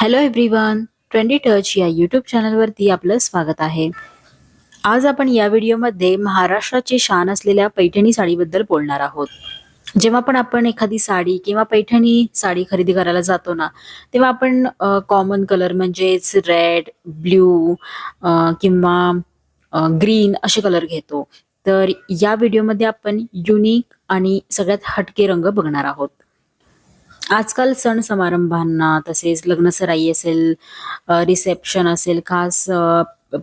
Hello everyone twenty touch या YouTube चॅनलवरती आपलं स्वागत आहे. आज आपण या व्हिडिओमध्ये महाराष्ट्राची शान असलेल्या पैठणी साडीबद्दल बोलणार आहोत. जेव्हा पण आपण एखादी साडी किंवा पैठणी साडी खरेदी करायला जातो ना तेव्हा आपण कॉमन कलर म्हणजेच रेड ब्ल्यू किंवा ग्रीन असे कलर घेतो. तर या व्हिडिओमध्ये आपण युनिक आणि सगळ्यात हटके रंग बघणार आहोत. आजकाल सण समारंभांना तसेच लग्नसराई असेल रिसेप्शन असेल खास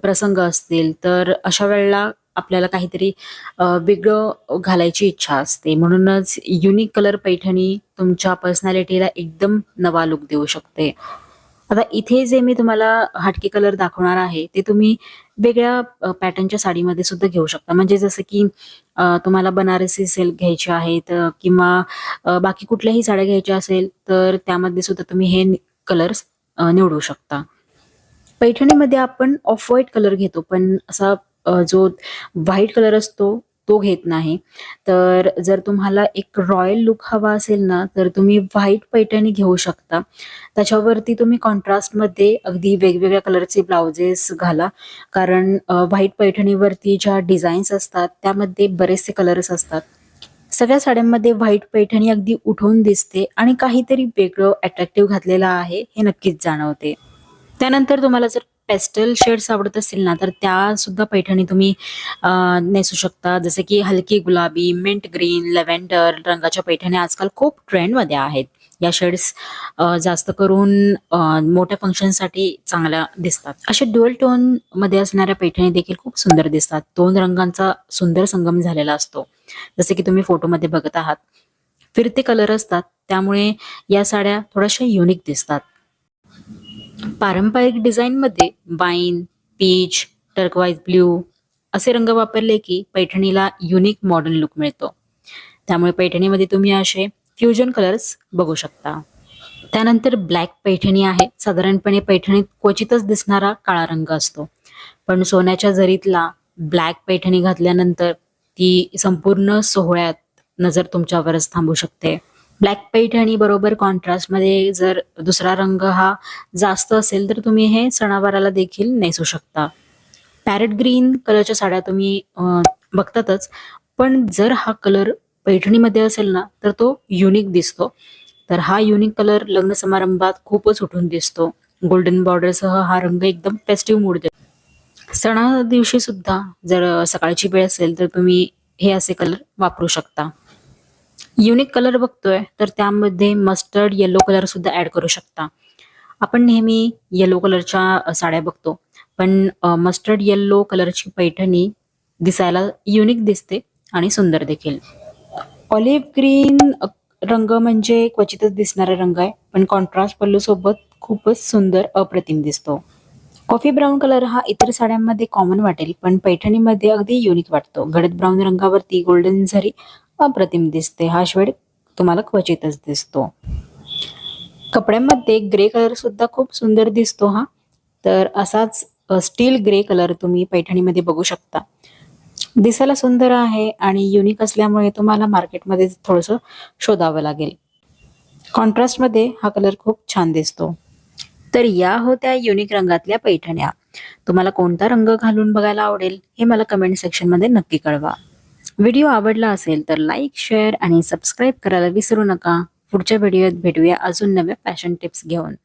प्रसंग असतील तर अशा वेळेला आपल्याला काहीतरी वेगळं घालायची इच्छा असते. म्हणूनच युनिक कलर पैठणी तुमच्या पर्सनॅलिटीला एकदम नवा लुक देऊ शकते. आता इथे जे मी तुम्हाला हटके कलर दाखवणार आहे ते तुम्ही वेगळ्या पॅटर्नच्या साडीमध्ये सुद्धा घेऊ शकता. म्हणजे जसं की तुम्हाला बनारसी सिल्क घ्यायचे आहेत किंवा बाकी कुठल्याही साड्या घ्यायच्या असेल तर त्यामध्ये सुद्धा तुम्ही हे कलर्स निवडू शकता. पैठणीमध्ये आपण ऑफ व्हाईट कलर घेतो पण असा जो व्हाईट कलर असतो तो घेत नाही. तर जर तुम्हाला एक रॉयल लुक हवा असेल ना तर तुम्ही व्हाईट पैठणी घेऊ शकता. त्याच्यावरती तुम्ही कॉन्ट्रास्टमध्ये अगदी वेगवेगळ्या कलरचे ब्लाउजेस घाला. कारण व्हाईट पैठणीवरती ज्या डिझाईन्स असतात त्यामध्ये बरेचसे कलर्स असतात. सगळ्या साड्यांमध्ये व्हाईट पैठणी अगदी उठून दिसते आणि काहीतरी वेगळं अट्रॅक्टिव्ह घातलेलं आहे हे नक्कीच जाणवते. त्यानंतर तुम्हाला जर पेस्टल शेड्स आवडत असतील ना तर त्या सुद्धा पैठणी तुम्ही नेसू शकता. जसे की हलकी गुलाबी मिंट ग्रीन लेव्हेंडर रंगाच्या पैठणी आजकाल खूप ट्रेंडमध्ये आहेत. या शेड्स जास्त करून मोठ्या फंक्शनसाठी चांगल्या दिसतात. असे ड्युअल टोनमध्ये असणाऱ्या पैठणी देखील खूप सुंदर दिसतात. दोन रंगांचा सुंदर संगम झालेला असतो. जसे की तुम्ही फोटोमध्ये बघत आहात. फिरते कलर असतात. त्यामुळे या साड्या थोड्याशा युनिक दिसतात. पारंपरिक डिझाईनमध्ये वाईन पीच टर्कवाईज ब्ल्यू असे रंग वापरले की पैठणीला युनिक मॉडर्न लुक मिळतो. त्यामुळे पैठणीमध्ये तुम्ही असे फ्युजन कलर्स बघू शकता. त्यानंतर ब्लॅक पैठणी आहे. साधारणपणे पैठणीत क्वचितच दिसणारा काळा रंग असतो. पण सोन्याच्या जरीतला ब्लॅक पैठणी घातल्यानंतर ती संपूर्ण सोहळ्यात नजर तुमच्यावरच थांबू शकते. ब्लॅक पैठणी बरोबर कॉन्ट्रास्टमध्ये जर दुसरा रंग हा जास्त असेल तर तुम्ही हे सणावाराला देखील नेसू शकता. पॅरेट ग्रीन कलरच्या साड्या तुम्ही बघतातच. पण जर हा कलर पैठणीमध्ये असेल ना तर तो युनिक दिसतो. तर हा युनिक कलर लग्न समारंभात खूपच उठून दिसतो. गोल्डन बॉर्डरसह हा रंग एकदम फेस्टिव्ह मूड देतो. सणा दिवशी सुद्धा जर सकाळची वेळ असेल तर तुम्ही हे असे कलर वापरू शकता. युनिक कलर बघतोय तर त्यामध्ये मस्टर्ड येलो कलर सुद्धा ऍड करू शकता. आपण नेहमी येलो कलरच्या साड्या बघतो. पण मस्टर्ड येल्लो कलरची पैठणी दिसायला युनिक दिसते आणि सुंदर देखील. ऑलिव्ह ग्रीन रंग म्हणजे क्वचितच दिसणारा रंग आहे पण कॉन्ट्रास्ट पल्लू सोबत खूपच सुंदर अप्रतिम दिसतो. कॉफी ब्राऊन कलर हा इतर साड्यांमध्ये कॉमन वाटेल पण पैठणीमध्ये अगदी युनिक वाटतो. गडद ब्राऊन रंगावरती गोल्डन झरी अप्रतिम दिसते. हा शेड तुम्हाला क्वचितच दिसतो. कपड्यांमध्ये ग्रे कलर सुद्धा खूप सुंदर दिसतो हा. तर असाच स्टील ग्रे कलर तुम्ही पैठणीमध्ये बघू शकता. दिसायला सुंदर आहे आणि युनिक असल्यामुळे तुम्हाला मार्केटमध्ये थोडंसं शोधावं लागेल. कॉन्ट्रास्टमध्ये हा कलर खूप छान दिसतो. तर या होत्या युनिक रंगातल्या पैठण्या. तुम्हाला कोणता रंग घालून बघायला आवडेल हे मला कमेंट सेक्शनमध्ये नक्की कळवा. व्हिडिओ आवडला असेल तर लाईक शेअर आणि सबस्क्राईब करायला विसरू नका. पुढच्या व्हिडिओत भेटूया अजून नव्या फॅशन टिप्स घेऊन.